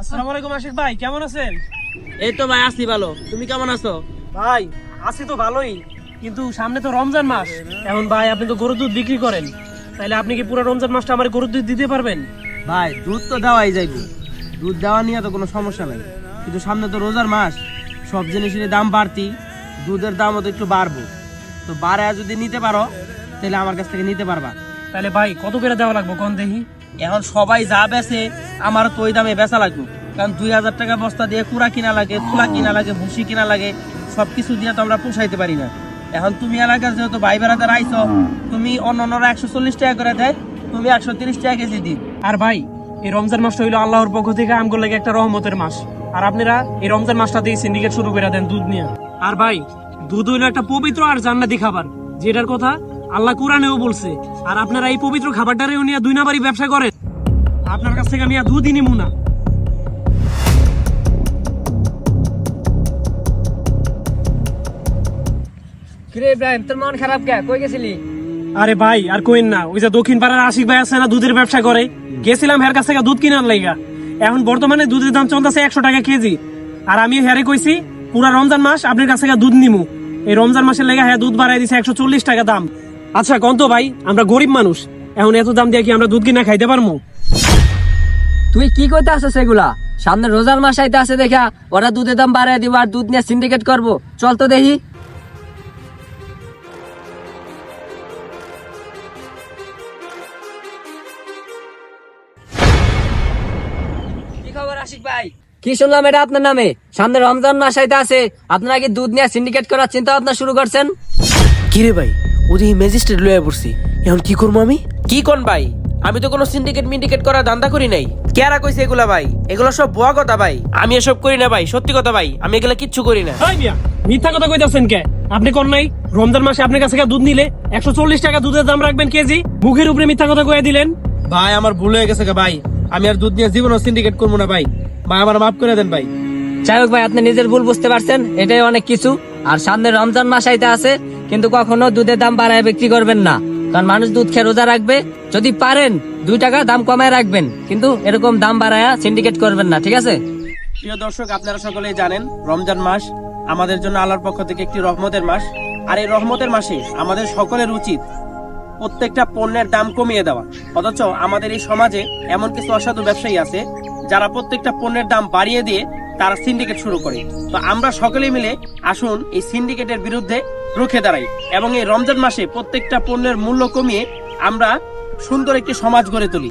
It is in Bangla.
আসসালামু আলাইকুম আশিক ভাই কেমন আছেন? এই তো ভাই আসি ভালো। তুমি কেমন আছো? ভাই আছি তো ভালোই কিন্তু সামনে তো রমজান মাস। এখন ভাই আপনি তো গরুর দুধ বিক্রি করেন। তাহলে আপনি কি পুরো রমজান মাসটা আমার গরুর দুধ দিতে পারবেন? ভাই দুধ তো দেওয়াই যাইব। দুধ দেওয়া নিয়ে তো কোনো সমস্যা নাই। কিন্তু সামনে তো রোজার মাস সব জিনিসের দাম বাড়তি। দুধের দামও তো একটু বাড়বো। তো বাড়ে যদি নিতে পারো তাহলে আমার কাছ থেকে নিতে পারবা। তাহলে ভাই কত করে দেওয়া লাগবে কোন দেখি এখন সবাই যা বেচে আমার তো ওই দামে বেচা লাগবে। কারণ দুই হাজার টাকা বস্তা দিয়ে কুড়া কিনা লাগে, তুলা কিনা লাগে, ভুসি কিনা লাগে সব কিছু দিয়ে তো আমরা পোষাইতে পারি না। এখন তুমি এলাকার যেহেতু ভাই বেড়াতে আইছো, তুমি অন্য অন্যরা একশো চল্লিশ টাকা করে দেয়, তুমি একশো তিরিশ টাকা কেজি দিই আর ভাই, এই রমজান মাসটা হইল আল্লাহর পক্ষ থেকে আমগুলো লাগে একটা রহমতের মাস। আর আপনারা এই রমজান মাসটা দিয়ে সিন্ডিকেট শুরু করে দেন দুধ নিয়ে। আর ভাই, দুধ হইল একটা পবিত্র আর জান্নাতি খাবার, যেটার কথা আল্লাহ কোরআনেও বলছে আর আপনারা এই পবিত্র খাবারটারেও নিয়ে দুই নাম্বারই ব্যবসা করেন। আপনার কাছ থেকে আমি আর কিরে ইব্রাহিম তোর মন খারাপ কে? কই গেছিলি? আরে ভাই আর কইন না ওই যে দক্ষিণ পাড়ার আশিক ভাই আছে না দুধের ব্যবসা করে। গেছিলাম হের কাছ থেকে দুধ কিনার এখন বর্তমানে দুধের দাম চলতেছে একশো টাকা কেজি। আর আমি হেরে কইছি পুরা রমজান মাস আপনার কাছ থেকে দুধ নিমু। এই রমজান মাসের লেগে হ্যাঁ দুধ বাড়াই দিছে একশো চল্লিশ টাকা দাম। আচ্ছা কন্ত ভাই আমরা গরিব মানুষ। এখন এত দাম দিয়ে কি আমরা দুধ কিনা খাইতে পারব তুই কি করতে আসছিস এগুলা? সামনে রোজার মাস আইতে আছে দেখা ওরা দুধের দাম বাড়ায় দিব আর দুধ নিয়ে সিন্ডিকেট করব। চল তো দেখি। কি খবর আশিক ভাই? কি শুনলাম এটা আপনার নামে? সামনে রমজান মাস আইতে আছে আপনারা কি দুধ নিয়ে সিন্ডিকেট করার চিন্তা ভাবনা শুরু করছেন? কিরে ভাই ওদিকে ম্যাজিস্ট্রেট লয়ে পড়ছি। এখন কি করব আমি? কি কোন ভাই? আমি তো কোনো সিন্ডিকেট মিন্ডিকেট করার ধান্দা করি নাই। কেরা কইছে এগুলা ভাই? এগুলো সব ভুয়া কথা ভাই। আমি এসব করি না ভাই সত্যি কথা ভাই। আমি এগুলা কিচ্ছু করি না। ভাই মিয়া মিথ্যা কথা কইতাছেন কে? আপনি কোন নাই? রমজান মাসে আপনার কাছ দুধ নিলে একশো চল্লিশ টাকা দুধের দাম রাখবেন কেজি? মুখের উপরে মিথ্যা কথা কয়ে দিলেন। ভাই আমার ভুল হয়ে গেছে গা ভাই। আমি আর দুধ নিয়ে জীবনও সিন্ডিকেট করব না ভাই। ভাই আমার মাফ করে দেন ভাই। যাই হোক ভাই আপনি নিজের ভুল বুঝতে পারছেন এটাই অনেক কিছু। আর সামনে রমজান মাস আইতে আছে কিন্তু কখনো দুধের দাম বাড়ায় বিক্রি করবেন না। কারণ মানুষ দুধ খেয়ে রোজা রাখবে। যদি পারেন, দুই টাকা দাম কমায় রাখবেন। কিন্তু এরকম দাম বাড়ায় সিন্ডিকেট করবেন না, ঠিক আছে? প্রিয় দর্শক, আপনারা সকলেই জানেন, রমজান মাস আমাদের জন্য আল্লাহর পক্ষ থেকে একটি রহমতের মাস। আর এই রহমতের মাসে আমাদের সকলের উচিত প্রত্যেকটা পণ্যের দাম কমিয়ে দেওয়া। অথচ আমাদের এই সমাজে এমন কিছু অসাধু ব্যবসায়ী আছে, যারা প্রত্যেকটা পণ্যের দাম বাড়িয়ে দিয়ে তারা সিন্ডিকেট শুরু করে। তো আমরা সকলে মিলে আসুন এই সিন্ডিকেটের বিরুদ্ধে রুখে দাঁড়াই। এবং এই রমজান মাসে প্রত্যেকটা পণ্যের মূল্য কমিয়ে আমরা সুন্দর একটি সমাজ গড়ে তুলি।